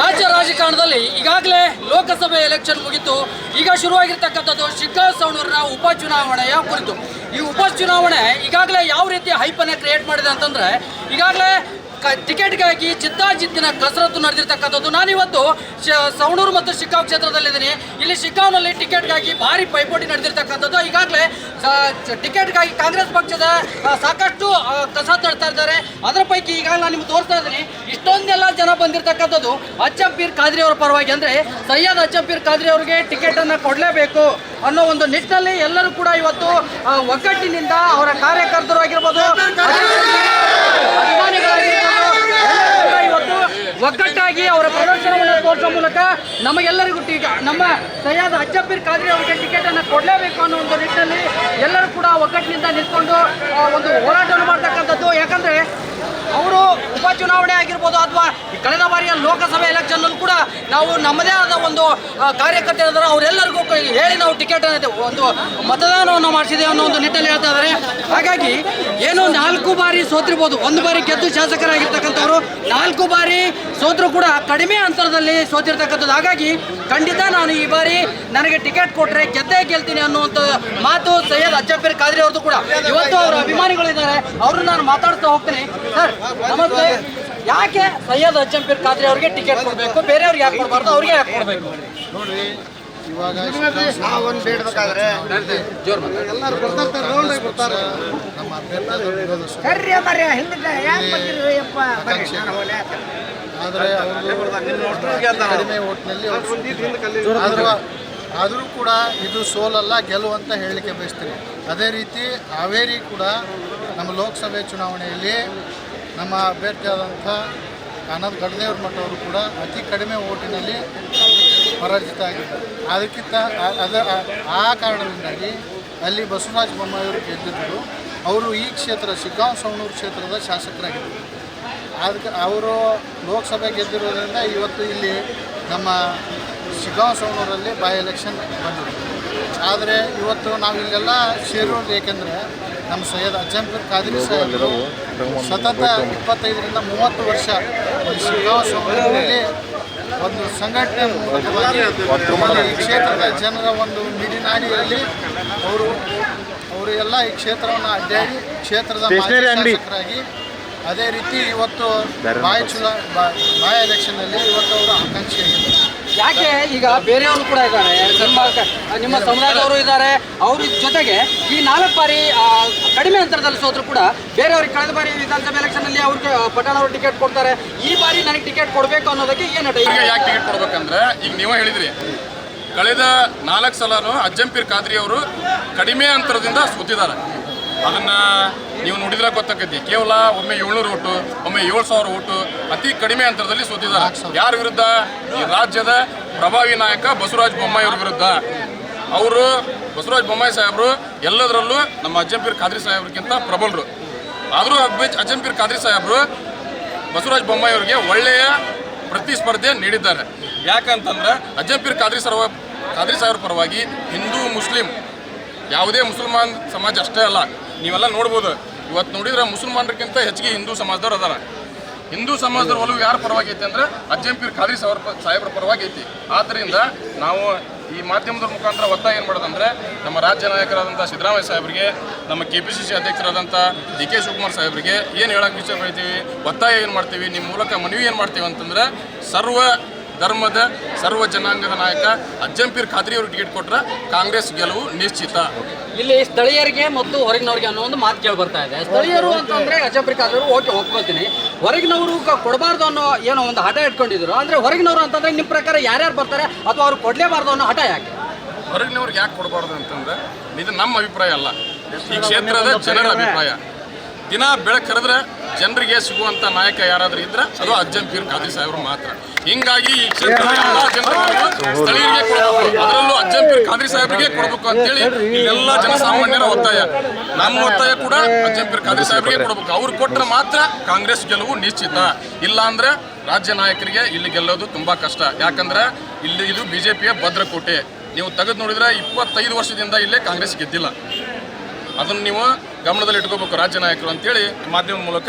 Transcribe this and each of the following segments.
ರಾಜ್ಯ ರಾಜಕಾರಣದಲ್ಲಿ ಈಗಾಗಲೇ ಲೋಕಸಭೆ ಎಲೆಕ್ಷನ್ ಮುಗಿತು, ಈಗ ಶುರುವಾಗಿರ್ತಕ್ಕಂಥದ್ದು ಶಿಗ್ಗಾಸವಣೂರಿನ ಉಪಚುನಾವಣೆಯ ಕುರಿತು. ಈ ಉಪಚುನಾವಣೆ ಈಗಾಗಲೇ ಯಾವ ರೀತಿ ಹೈಪನ್ನು ಕ್ರಿಯೇಟ್ ಮಾಡಿದೆ ಅಂತಂದರೆ, ಈಗಾಗಲೇ ಟಿಕೆಟ್ಗಾಗಿ ಜಿದ್ದಾಜಿದ್ದಿನ ಕಸರತ್ತು ನಡೆದಿರ್ತಕ್ಕಂಥದ್ದು. ನಾನಿವತ್ತು ಸವಣೂರು ಮತ್ತು ಶಿಗ್ಗಾಂವ್ ಕ್ಷೇತ್ರದಲ್ಲಿದ್ದೀನಿ. ಇಲ್ಲಿ ಶಿಗ್ಗಾಂವ್ನಲ್ಲಿ ಟಿಕೆಟ್ಗಾಗಿ ಭಾರಿ ಪೈಪೋಟಿ ನಡೆದಿರ್ತಕ್ಕಂಥದ್ದು. ಈಗಾಗಲೇ ಟಿಕೆಟ್ಗಾಗಿ ಕಾಂಗ್ರೆಸ್ ಪಕ್ಷದ ಸಾಕಷ್ಟು ಕಸ ತಡ್ತಾ ಇದ್ದಾರೆ. ಅದರ ಪೈಕಿ ಈಗಾಗಲೇ ನಾನು ನಿಮ್ಗೆ ತೋರಿಸ್ತಾ ಇದ್ದೀನಿ, ಇಷ್ಟೊಂದೆಲ್ಲ ಜನ ಬಂದಿರತಕ್ಕಂಥದ್ದು ಅಚ್ಚಂಪೀರ್ ಖಾದ್ರಿ ಅವರ ಪರವಾಗಿ. ಅಂದರೆ ಸೈಯದ್ ಅಚ್ಚಂಪೀರ್ ಖಾದ್ರಿ ಅವರಿಗೆ ಟಿಕೆಟನ್ನು ಕೊಡಲೇಬೇಕು ಅನ್ನೋ ಒಂದು ನಿಟ್ಟಿನಲ್ಲಿ ಎಲ್ಲರೂ ಕೂಡ ಇವತ್ತು ಒಗ್ಗಟ್ಟಿನಿಂದ ಅವರ ಕಾರ್ಯಕರ್ತರು ಆಗಿರ್ಬೋದು ಅಭಿಮಾನಿಗಳಾಗಿರ್ಬೋದು ಎಲ್ಲರೂ ಕೂಡ ಇವತ್ತು ಒಗ್ಗಟ್ಟಾಗಿ ಅವರ ಪ್ರದರ್ಶನವನ್ನು ತೋರಿಸೋ ಮೂಲಕ ನಮಗೆಲ್ಲರಿಗೂ ಈಗ ನಮ್ಮ ಸೈಯದ್ ಅಜ್ಜಪ್ಪಿರ್ ಖಾದ್ರಿ ಅವರಿಗೆ ಟಿಕೆಟನ್ನು ಕೊಡಲೇಬೇಕು ಅನ್ನೋ ಒಂದು ನಿಟ್ಟಿನಲ್ಲಿ ಎಲ್ಲರೂ ಕೂಡ ಒಗ್ಗಟ್ಟಿನಿಂದ ನಿಂತ್ಕೊಂಡು ಒಂದು ಹೋರಾಟವನ್ನು ಮಾಡ್ತಕ್ಕಂಥದ್ದು. ಯಾಕಂದರೆ ಅವರು ಉಪಚುನಾವಣೆ ಆಗಿರ್ಬೋದು ಅಥವಾ ಕಳೆದ ಬಾರಿಯ ಲೋಕಸಭೆ ಎಲೆಕ್ಷನ್ನಲ್ಲೂ ಕೂಡ ನಾವು ನಮ್ಮದೇ ಆದ ಒಂದು ಕಾರ್ಯಕರ್ತರ ಕಾರ್ಯಕರ್ತರಿದ್ದಾರೆ ಅವರೆಲ್ಲರಿಗೂ ಹೇಳಿ ನಾವು ಟಿಕೆಟ್ ಒಂದು ಮತದಾನವನ್ನು ಮಾಡಿಸಿದ್ದೇವೆ ಅನ್ನೋ ಒಂದು ನಿಟ್ಟಲ್ಲಿ ಹೇಳ್ತಾ ಇದ್ದಾರೆ. ಹಾಗಾಗಿ ಏನು ನಾಲ್ಕು ಬಾರಿ ಸೋತಿರ್ಬೋದು. ಒಂದು ಬಾರಿ ಗೆದ್ದು ಶಾಸಕರಾಗಿರ್ತಕ್ಕಂಥವ್ರು ನಾಲ್ಕು ಬಾರಿ ಸೋತರು ಕೂಡ ಕಡಿಮೆ ಅಂತರದಲ್ಲಿ ಸೋತಿರ್ತಕ್ಕಂಥದ್ದು. ಹಾಗಾಗಿ ಖಂಡಿತ ನಾನು ಈ ಬಾರಿ ನನಗೆ ಟಿಕೆಟ್ ಕೊಟ್ಟರೆ ಗೆದ್ದೇ ಗೆಲ್ತೀನಿ ಅನ್ನುವಂಥ ಮಾತು ಸೈಯದ್ ಅಜ್ಜಫೀರ್ ಖಾದ್ರಿ ಅವ್ರದ್ದು ಕೂಡ. ಇವತ್ತು ಅವರ ಅಭಿಮಾನಿಗಳಿದ್ದಾರೆ. ಅವರು ನಾನು ಮಾತಾಡ್ತಾ ಹೋಗ್ತೀನಿ. ಸರ್ ನಮಸ್ತೆ. ಯಾಕೆ ಸೈಯದ್ ಅಜ್ಜಂಪೀರ್ ಖಾದ್ರಿ ಅವ್ರಿಗೆ ಟಿಕೆಟ್ ಕೊಡಬೇಕು? ಬೇರೆಯವ್ರಿಗೆ ಯಾಕೆ ಕೊಡಬಾರ್ದು? ಅವ್ರಿಗೆ ಯಾಕೆ ಕೊಡಬೇಕು? ನೋಡ್ರಿ ಇವಾಗ ಒಂದು ಬೇಡಬೇಕಾದ್ರೆ ಎಲ್ಲರೂ ಬರ್ತಾರೆ ರೌಂಡ್ ಬರ್ತಾರೆ. ನಮ್ಮ ಅಭ್ಯರ್ಥಿ ವಿರೋಧ ಸ್ವ- ಕರ್ರಿ ಮರ್ಯ ಹಿಂದಕ್ಕೆ ಯಾಕೆ ಬಂದಿರಿ ಯಪ್ಪ ಬರ್ರಿ ನಾನು ಹೋಗ್ಲಿ ಆತ. ಆದರೆ ಅವರು ಕಡಿಮೆ ಓಟ್ನಲ್ಲಿ ಆದರೂ ಆದರೂ ಕೂಡ ಇದು ಸೋಲಲ್ಲ ಗೆಲುವು ಅಂತ ಹೇಳಲಿಕ್ಕೆ ಬಯಸ್ತೀನಿ. ಅದೇ ರೀತಿ ಹಾವೇರಿ ಕೂಡ ನಮ್ಮ ಲೋಕಸಭೆ ಚುನಾವಣೆಯಲ್ಲಿ ನಮ್ಮ ಅಭ್ಯರ್ಥಿಯಾದಂಥ ಅನಂತ್ ಗಡ್ದೇವ್ರ ಮಠ ಅವರು ಕೂಡ ಅತಿ ಕಡಿಮೆ ಓಟಿನಲ್ಲಿ ಪರಾಜಿತ ಆಗಿದ್ದಾರೆ. ಅದಕ್ಕಿಂತ ಅದ, ಆ- ಕಾರಣದಿಂದಾಗಿ ಅಲ್ಲಿ ಬಸವರಾಜ ಬೊಮ್ಮಾಯಿಯವರು ಗೆದ್ದಿದ್ದರು. ಅವರು ಈ ಕ್ಷೇತ್ರ, ಶಿಗ್ಗಾಂವ್ ಸವಣೂರು ಕ್ಷೇತ್ರದ ಶಾಸಕರಾಗಿದ್ದರು. ಅದಕ್ಕೆ ಅವರು ಲೋಕಸಭೆ ಗೆದ್ದಿರೋದ್ರಿಂದ ಇವತ್ತು ಇಲ್ಲಿ ನಮ್ಮ ಶಿಗ್ಗಾಂವ್ ಸವಣೂರಲ್ಲಿ ಬೈ ಎಲೆಕ್ಷನ್ ಬಂದಿದೆ. ಆದರೆ ಇವತ್ತು ನಾವು ಇಲ್ಲೆಲ್ಲ ಸೇರೋದು ಏಕೆಂದರೆ ನಮ್ಮ ಸೈಯದ್ ಅಜ್ಜಂಪುರ್ ಖಾದ್ರಿ ಸಾಹೇಬ್ ಸತತ ಇಪ್ಪತ್ತೈದರಿಂದ ಮೂವತ್ತು ವರ್ಷ ಈ ಶಿಗ್ಗಾಂವ್ ಸವಣೂರಿನಲ್ಲಿ ಒಂದು ಸಂಘಟನೆ ಮೂಲಕವಾಗಿ ಈ ಕ್ಷೇತ್ರದ ಜನರ ಒಂದು ಮಿಡಿನಾಡಿಯಲ್ಲಿ ಅವರು ಅವರು ಎಲ್ಲ ಈ ಕ್ಷೇತ್ರವನ್ನು ಅಡ್ಡಾಡಿ ಕ್ಷೇತ್ರದ ಮಾಜಿ ಶಾಸಕರಾಗಿ ಅದೇ ರೀತಿ ಇವತ್ತು ಬಾಯ್ ಚುನಾವಣೆ ಬಾಯ್ ಎಲೆಕ್ಷನ್ನಲ್ಲಿ ಇವತ್ತು ಅವರು ಆಕಾಂಕ್ಷಿಯಾಗಿದ್ದಾರೆ ಯಾಕೆ ಈಗ ಬೇರೆಯವರು ಕೂಡ ಇದ್ದಾರೆ? ನಿಮ್ಮ ನಿಮ್ಮ ಸಮುದಾಯದವರು ಇದ್ದಾರೆ. ಅವ್ರ ಜೊತೆಗೆ ಈ ನಾಲ್ಕು ಬಾರಿ ಕಡಿಮೆ ಅಂತರದಲ್ಲಿ ಸೋದ್ರು ಕೂಡ ಬೇರೆಯವ್ರಿಗೆ ಕಳೆದ ಬಾರಿ ವಿಧಾನಸಭೆ ಎಲೆಕ್ಷನಲ್ಲಿ ಅವ್ರಿಗೆ ಪಟೇಲ್ ಅವರು ಟಿಕೆಟ್ ಕೊಡ್ತಾರೆ. ಈ ಬಾರಿ ನನಗೆ ಟಿಕೆಟ್ ಕೊಡಬೇಕು ಅನ್ನೋದಕ್ಕೆ ಏನು ಈಗ ಯಾಕೆ ಟಿಕೆಟ್ ಕೊಡ್ಬೇಕಂದ್ರೆ ಈಗ ನೀವು ಹೇಳಿದ್ರಿ. ಕಳೆದ ನಾಲ್ಕು ಸಲನೂ ಅಜ್ಜಂಪೀರ್ ಖಾದ್ರಿ ಅವರು ಕಡಿಮೆ ಅಂತರದಿಂದ ಸೋತಿದ್ದಾರೆ. ಅದನ್ನ ನೀವು ನೋಡಿದ್ರೆ ಗೊತ್ತಾಕೈತಿ ಕೇವಲ ಒಮ್ಮೆ ಏಳ್ನೂರು ಓಟು ಒಮ್ಮೆ ಏಳು ಸಾವಿರ ಓಟು ಅತಿ ಕಡಿಮೆ ಅಂತರದಲ್ಲಿ ಸೋತಿದ್ದಾರೆ. ಯಾರ ವಿರುದ್ಧ? ಈ ರಾಜ್ಯದ ಪ್ರಭಾವಿ ನಾಯಕ ಬಸವರಾಜ ಬೊಮ್ಮಾಯಿ ಅವ್ರ ವಿರುದ್ಧ. ಅವರು ಬಸವರಾಜ ಬೊಮ್ಮಾಯಿ ಸಾಹೇಬರು ಎಲ್ಲದರಲ್ಲೂ ನಮ್ಮ ಅಜ್ಜಂಪೀರ್ ಖಾದ್ರಿ ಸಾಹೇಬ್ರಿಗಿಂತ ಪ್ರಬಲರು. ಆದರೂ ಅಜ್ಜಂಪೀರ್ ಖಾದ್ರಿ ಸಾಹೇಬರು ಬಸವರಾಜ ಬೊಮ್ಮಾಯಿ ಅವರಿಗೆ ಒಳ್ಳೆಯ ಪ್ರತಿಸ್ಪರ್ಧೆ ನೀಡಿದ್ದಾರೆ. ಯಾಕಂತಂದ್ರೆ ಅಜ್ಜಂಪೀರ್ ಖಾದ್ರಿ ಸರ್ವ ಖಾದ್ರಿ ಸಾಹೇಬ್ರ ಪರವಾಗಿ ಹಿಂದೂ ಮುಸ್ಲಿಂ ಯಾವುದೇ ಮುಸಲ್ಮಾನ್ ಸಮಾಜ ಅಷ್ಟೇ ಅಲ್ಲ, ನೀವೆಲ್ಲ ನೋಡ್ಬೋದು. ಇವತ್ತು ನೋಡಿದ್ರೆ ಮುಸಲ್ಮಾನರಿಗಿಂತ ಹೆಚ್ಚಿಗೆ ಹಿಂದೂ ಸಮಾಜದವ್ರು ಅದಾರ. ಹಿಂದೂ ಸಮಾಜದ ಒಲವು ಯಾರ ಪರವಾಗಿ ಐತಿ ಅಂದ್ರೆ ಅಜ್ಜಂಪೀರ್ ಖಾದ್ರಿ ಸಾಹೇಬ್ರ ಸಾಹೇಬರ ಪರವಾಗಿ ಐತಿ ಆದ್ದರಿಂದ ನಾವು ಈ ಮಾಧ್ಯಮದ ಮುಖಾಂತರ ಒತ್ತಾಯ ಏನು ಮಾಡೋದಂದ್ರೆ, ನಮ್ಮ ರಾಜ್ಯ ನಾಯಕರಾದಂಥ ಸಿದ್ದರಾಮಯ್ಯ ಸಾಹೇಬರಿಗೆ, ನಮ್ಮ ಕೆ ಪಿ ಸಿ ಸಿ ಅಧ್ಯಕ್ಷರಾದಂಥ ಡಿ ಕೆ ಶಿವಕುಮಾರ್ ಸಾಹೇಬರಿಗೆ ಏನು ಹೇಳಕ್ಕೆ ವಿಷಯ ಪಡ್ತೀವಿ ಒತ್ತಾಯ ಏನು ಮಾಡ್ತೀವಿ ನಿಮ್ಮ ಮೂಲಕ ಮನವಿ ಏನು ಮಾಡ್ತೀವಿ ಅಂತಂದ್ರೆ ಸರ್ವ ಧರ್ಮದ ಸರ್ವ ಜನಾಂಗದ ನಾಯಕ ಅಜ್ಜಂಪೀರ್ ಖಾದ್ರಿ ಅವರು ಟಿಕೆಟ್ ಕೊಟ್ಟರೆ ಕಾಂಗ್ರೆಸ್ ಗೆಲುವು ನಿಶ್ಚಿತ. ಇಲ್ಲಿ ಸ್ಥಳೀಯರಿಗೆ ಮತ್ತು ಹೊರಗಿನವರಿಗೆ ಅನ್ನೋ ಒಂದು ಮಾತು ಕೇಳಿ ಬರ್ತಾ ಇದೆ. ಸ್ಥಳೀಯರು ಅಂತಂದ್ರೆ ಅವರು ಓಕೆ ಒಪ್ಕೊಳ್ತೀನಿ. ಹೊರಗಿನವರು ಕೊಡಬಾರ್ದು ಅನ್ನೋ ಏನೋ ಒಂದು ಹಠ ಇಟ್ಕೊಂಡಿದ್ರು. ಅಂದ್ರೆ ಹೊರಗಿನವರು ಅಂತಂದ್ರೆ ನಿಮ್ಮ ಪ್ರಕಾರ ಯಾರ್ಯಾರು ಬರ್ತಾರೆ ಅಥವಾ ಅವ್ರು ಕೊಡಲೇಬಾರ್ದು ಅನ್ನೋ ಹಠ ಯಾಕೆ? ಹೊರಗಿನವ್ರಿಗೆ ಯಾಕೆ ಕೊಡಬಾರ್ದು ಅಂತಂದ್ರೆ ಇದು ನಮ್ಮ ಅಭಿಪ್ರಾಯ ಅಲ್ಲ. ಈ ಕ್ಷೇತ್ರದ ಜನರ ಅಭಿಪ್ರಾಯ. ದಿನ ಬೆಳಕು ಕರೆದ್ರೆ ಜನರಿಗೆ ಸಿಗುವಂತ ನಾಯಕ ಯಾರಾದ್ರೂ ಇದ್ರೆ ಅದು ಅಜ್ಜಂಪೀರ್ ಖಾದಿ ಸಾಹೇಬರು ಮಾತ್ರ ಹಿಂಗಾಗಿ ಈ ಕ್ಷೇತ್ರದ ಎಲ್ಲಾ ಜನರು ಸ್ಥಳೀಯರಿಗೆ ಕೊಡಬೇಕು ಅದರಲ್ಲೂ ಅಜ್ಜಂಪೀರ್ ಖಾದ್ರಿ ಸಾಹೇಬರಿಗೆ ಕೊಡಬೇಕು ಅಂತೇಳಿ ಎಲ್ಲ ಜನಸಾಮಾನ್ಯರ ಒತ್ತಾಯ ನಮ್ಮ ಒತ್ತಾಯ ಕೂಡ ಅಜ್ಜಂಪೀರ್ ಖಾದ್ರಿ ಸಾಹೇಬರಿಗೆ ಕೊಡಬೇಕು ಅವ್ರು ಕೊಟ್ಟರೆ ಮಾತ್ರ ಕಾಂಗ್ರೆಸ್ ಗೆಲುವು ನಿಶ್ಚಿತ ಇಲ್ಲ ಅಂದ್ರೆ ರಾಜ್ಯ ನಾಯಕರಿಗೆ ಇಲ್ಲಿ ಗೆಲ್ಲೋದು ತುಂಬಾ ಕಷ್ಟ ಯಾಕಂದ್ರೆ ಇಲ್ಲಿ ಇದು ಬಿಜೆಪಿಯ ಭದ್ರಕೋಟೆ ನೀವು ತೆಗೆದು ನೋಡಿದ್ರೆ ಇಪ್ಪತ್ತೈದು ವರ್ಷದಿಂದ ಇಲ್ಲೇ ಕಾಂಗ್ರೆಸ್ ಗೆದ್ದಿಲ್ಲ ಅದನ್ನು ನೀವು ಗಮನದಲ್ಲಿ ಇಟ್ಕೋಬೇಕು ರಾಜ್ಯ ನಾಯಕರು ಅಂತೇಳಿ ಮಾಧ್ಯಮ ಮೂಲಕ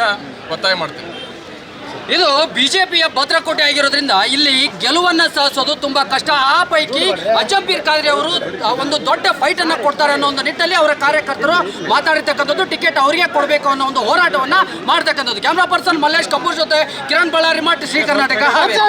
ಒತ್ತಾಯ ಮಾಡ್ತೀನಿ. ಇದು ಬಿಜೆಪಿಯ ಭದ್ರಕೋಟೆ ಆಗಿರೋದ್ರಿಂದ ಇಲ್ಲಿ ಗೆಲುವನ್ನ ಸಾಧಿಸೋದು ತುಂಬಾ ಕಷ್ಟ. ಆ ಪೈಕಿ ಅಜಂಪೀರ್ ಖಾದ್ರಿ ಅವರು ಒಂದು ದೊಡ್ಡ ಫೈಟ್ ಅನ್ನ ಕೊಡ್ತಾರೆ ಅನ್ನೋ ಒಂದು ನಿಟ್ಟಲ್ಲಿ ಅವರ ಕಾರ್ಯಕರ್ತರು ಮಾತಾಡಿರ್ತಕ್ಕಂಥದ್ದು ಟಿಕೆಟ್ ಅವರಿಗೆ ಕೊಡಬೇಕು ಅನ್ನೋ ಒಂದು ಹೋರಾಟವನ್ನ ಮಾಡ್ತಕ್ಕಂಥದ್ದು. ಕ್ಯಾಮ್ರಾ ಪರ್ಸನ್ ಮಲ್ಲೇಶ್ ಕಪೂರ್ ಜೊತೆ ಕಿರಣ್ ಬಳ್ಳಾರಿ ಮಠ ಶ್ರೀ ಕರ್ನಾಟಕ. ಹಾವೇರಿ.